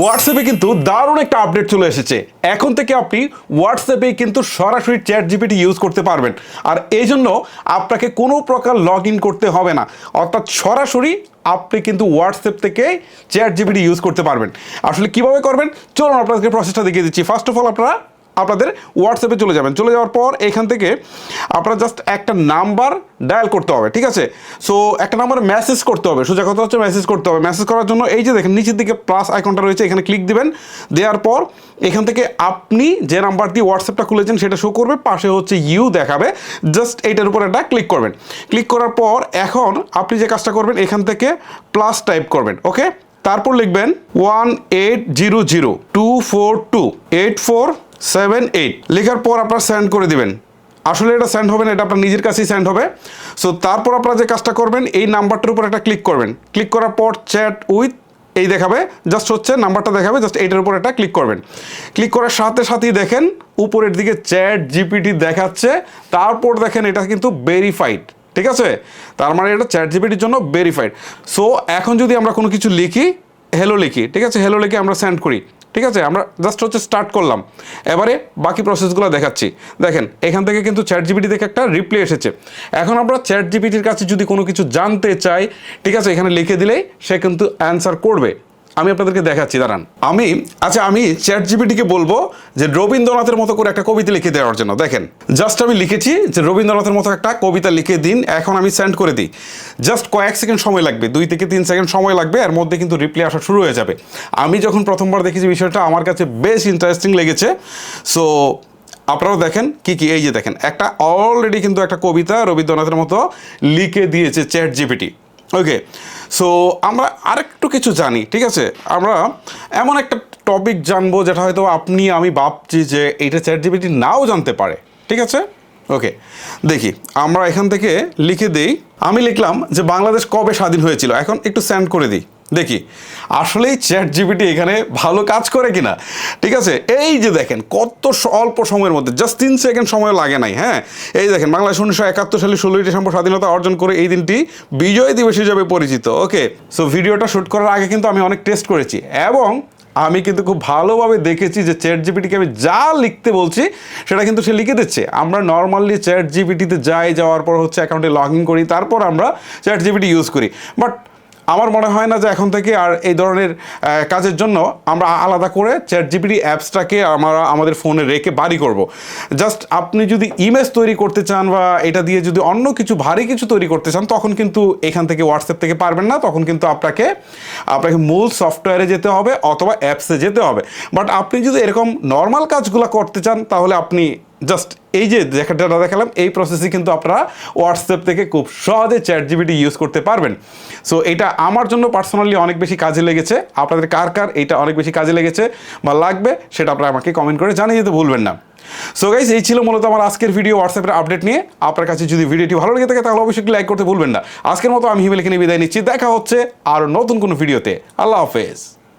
হোয়াটসঅ্যাপে কিন্তু দারুণ একটা আপডেট চলে এসেছে। এখন থেকে আপনি হোয়াটসঅ্যাপে কিন্তু সরাসরি চ্যাট জিপিটি ইউজ করতে পারবেন। আর এই জন্য আপনাকে কোনো প্রকার লগ ইন করতে হবে না। অর্থাৎ সরাসরি আপনি কিন্তু হোয়াটসঅ্যাপ থেকে চ্যাট জিপিটি ইউজ করতে পারবেন। আসলে কীভাবে করবেন? চলুন আপনাদেরকে প্রসেসটা দেখিয়ে দিচ্ছি। ফার্স্ট অফ অল আপনারা আপনাদের হোয়াটসঅ্যাপে চলে যাবেন। চলে যাওয়ার পর এখান থেকে আপনার জাস্ট একটা নাম্বার ডায়াল করতে হবে, ঠিক আছে? সো একটা নাম্বার মেসেজ করতে হবে। সোজা কথা হচ্ছে মেসেজ করতে হবে। মেসেজ করার জন্য এই যে দেখেন, নিচের দিকে প্লাস আইকনটা রয়েছে, এখানে ক্লিক দিবেন। দেওয়ার পর এখান থেকে আপনি যে নাম্বার দিয়ে হোয়াটসঅ্যাপটা খুলেছেন, সেটা শো করবে। পাশে হচ্ছে ইউ দেখাবে। জাস্ট এইটার উপর একটা ক্লিক করবেন। ক্লিক করার পর এখন আপনি যে কাজটা করবেন, এখান থেকে প্লাস টাইপ করবেন ওকে তারপর লিখবেন one eight zero zero two four two eight four seven eight. লেখার পর আপনার সেন্ড করে দিবেন। আসলে এটা সেন্ড হবে না, এটা আপনার নিজের কাছেই সেন্ড হবে। সো তারপর আপনারা যে কাজটা করবেন, এই নাম্বারটার উপর একটা ক্লিক করবেন। ক্লিক করার পর চ্যাট উইথ এই দেখাবে। জাস্ট হচ্ছে নাম্বারটা দেখাবে জাস্ট এইটার উপর একটা ক্লিক করবেন। ক্লিক করার সাথে সাথেই দেখেন, উপরের দিকে চ্যাট জিপিটি দেখাচ্ছে। তারপর দেখেন এটা কিন্তু ভেরিফাইড ঠিক আছে? তার মানে এটা চ্যাট জিপিটির জন্য ভেরিফাইড সো এখন যদি আমরা কোনো কিছু লিখি হ্যালো লিখি, ঠিক আছে? হ্যালো লিখে আমরা সেন্ড করি। ঠিক আছে? আমরা জাস্ট হচ্ছে স্টার্ট করলাম। এবারে বাকি প্রসেসগুলো দেখাচ্ছি। দেখেন, এখান থেকে কিন্তু চ্যাট জিপিটি থেকে একটা রিপ্লে এসেছে। এখন আমরা চ্যাট জিপিটির কাছে যদি কোনো কিছু জানতে চাই, ঠিক আছে? এখানে লিখে দিলেই সে কিন্তু অ্যান্সার করবে। আমি আপনাদেরকে দেখাচ্ছি, দাঁড়ান। আমি আচ্ছা আমি চ্যাট জিপিটিকে বলব যে রবীন্দ্রনাথের মতো করে একটা কবিতা লিখে দেওয়ার জন্য। দেখেন জাস্ট আমি লিখেছি যে রবীন্দ্রনাথের মতো একটা কবিতা লিখে দিন, এখন আমি সেন্ড করে দিই। জাস্ট কয়েক সেকেন্ড সময় লাগবে, দুই থেকে তিন সেকেন্ড সময় লাগবে, এর মধ্যে কিন্তু রিপ্লাই আসা শুরু হয়ে যাবে। আমি যখন প্রথমবার দেখেছি বিষয়টা, আমার কাছে বেশ ইন্টারেস্টিং লেগেছে। সো আপনারাও দেখেন কি কি, এই যে দেখেন, একটা অলরেডি কিন্তু একটা কবিতা রবীন্দ্রনাথের মতো লিখে দিয়েছে চ্যাট জিপিটি ওকে সো আমরা আরেকটু কিছু জানি, ঠিক আছে? আমরা এমন একটা টপিক জানব যেটা হয়তো আপনি, আমি ভাবছি যে এইটা চ্যাট জিবিটি নাও জানতে পারে, ঠিক আছে? ওকে দেখি, আমরা এখান থেকে লিখে দিই। আমি লিখলাম যে বাংলাদেশ কবে স্বাধীন হয়েছিল? এখন একটু সেন্ড করে দিই। দেখি, আসলেই চ্যাট জিপিটি এখানে ভালো কাজ করে কিনা? ঠিক আছে, এই যে দেখেন, কত অল্প সময়ের মধ্যে, জাস্ট তিন সেকেন্ড সময় লাগে নাই হ্যাঁ? এই দেখেন, বাংলাদেশ উনিশশো একাত্তর সালে ষোলোই ডিসেম্বর স্বাধীনতা অর্জন করে এই দিনটি বিজয় দিবস হিসেবে পরিচিত, ওকে? সো ভিডিওটা শ্যুট করার আগে কিন্তু আমি অনেক টেস্ট করেছি এবং আমি কিন্তু খুব ভালোভাবে দেখেছি যে চ্যাট জিপিটিকে আমি যা লিখতে বলছি, সেটা কিন্তু সে লিখে দিচ্ছে। আমরা নর্মালি চ্যাট জিপিটিতে যাই, যাওয়ার পর হচ্ছে অ্যাকাউন্টে লগ ইন করি, তারপর আমরা চ্যাট জিপিটি ইউজ করি। বাট আমার মনে হয় না যে এখন থেকে আর এই ধরনের কাজের জন্য আমরা আলাদা করে চ্যাট জিপিটি অ্যাপসটাকে আমরা আমাদের ফোনে রেখে বাড়ি করব। জাস্ট আপনি যদি ইমেজ তৈরি করতে চান বা এটা দিয়ে যদি অন্য কিছু ভারী কিছু তৈরি করতে চান, তখন কিন্তু এখান থেকে হোয়াটসঅ্যাপ থেকে পারবেন না। তখন কিন্তু আপনাকে আপনাকে মূল সফটওয়্যারে যেতে হবে অথবা অ্যাপসে যেতে হবে। বাট আপনি যদি এরকম নর্মাল কাজগুলো করতে চান, তাহলে আপনি জাস্ট এই যে যেটা দেখালাম, এই প্রসেসে কিন্তু আপনারা হোয়াটসঅ্যাপ থেকে খুব সহজে চ্যাট জিবিটি ইউজ করতে পারবেন। সো এটা আমার জন্য পার্সোনালি অনেক বেশি কাজে লেগেছে। আপনাদের কার কার এটা অনেক বেশি কাজে লেগেছে বা লাগবে, সেটা আপনারা আমাকে কমেন্ট করে জানিয়ে যেতে ভুলবেন না। সো গাইজ এই ছিল মূলত আমার আজকের ভিডিও হোয়াটসঅ্যাপের আপডেট নিয়ে। আপনার কাছে যদি ভিডিওটি ভালো লেগে থাকে, তাহলে অবশ্যই লাইক করতে ভুলবেন না। আজকের মতো আমি হিমেলকে নিয়ে বিদায় নিচ্ছি। দেখা হচ্ছে আর নতুন কোনো ভিডিওতে আল্লাহ হাফেজ।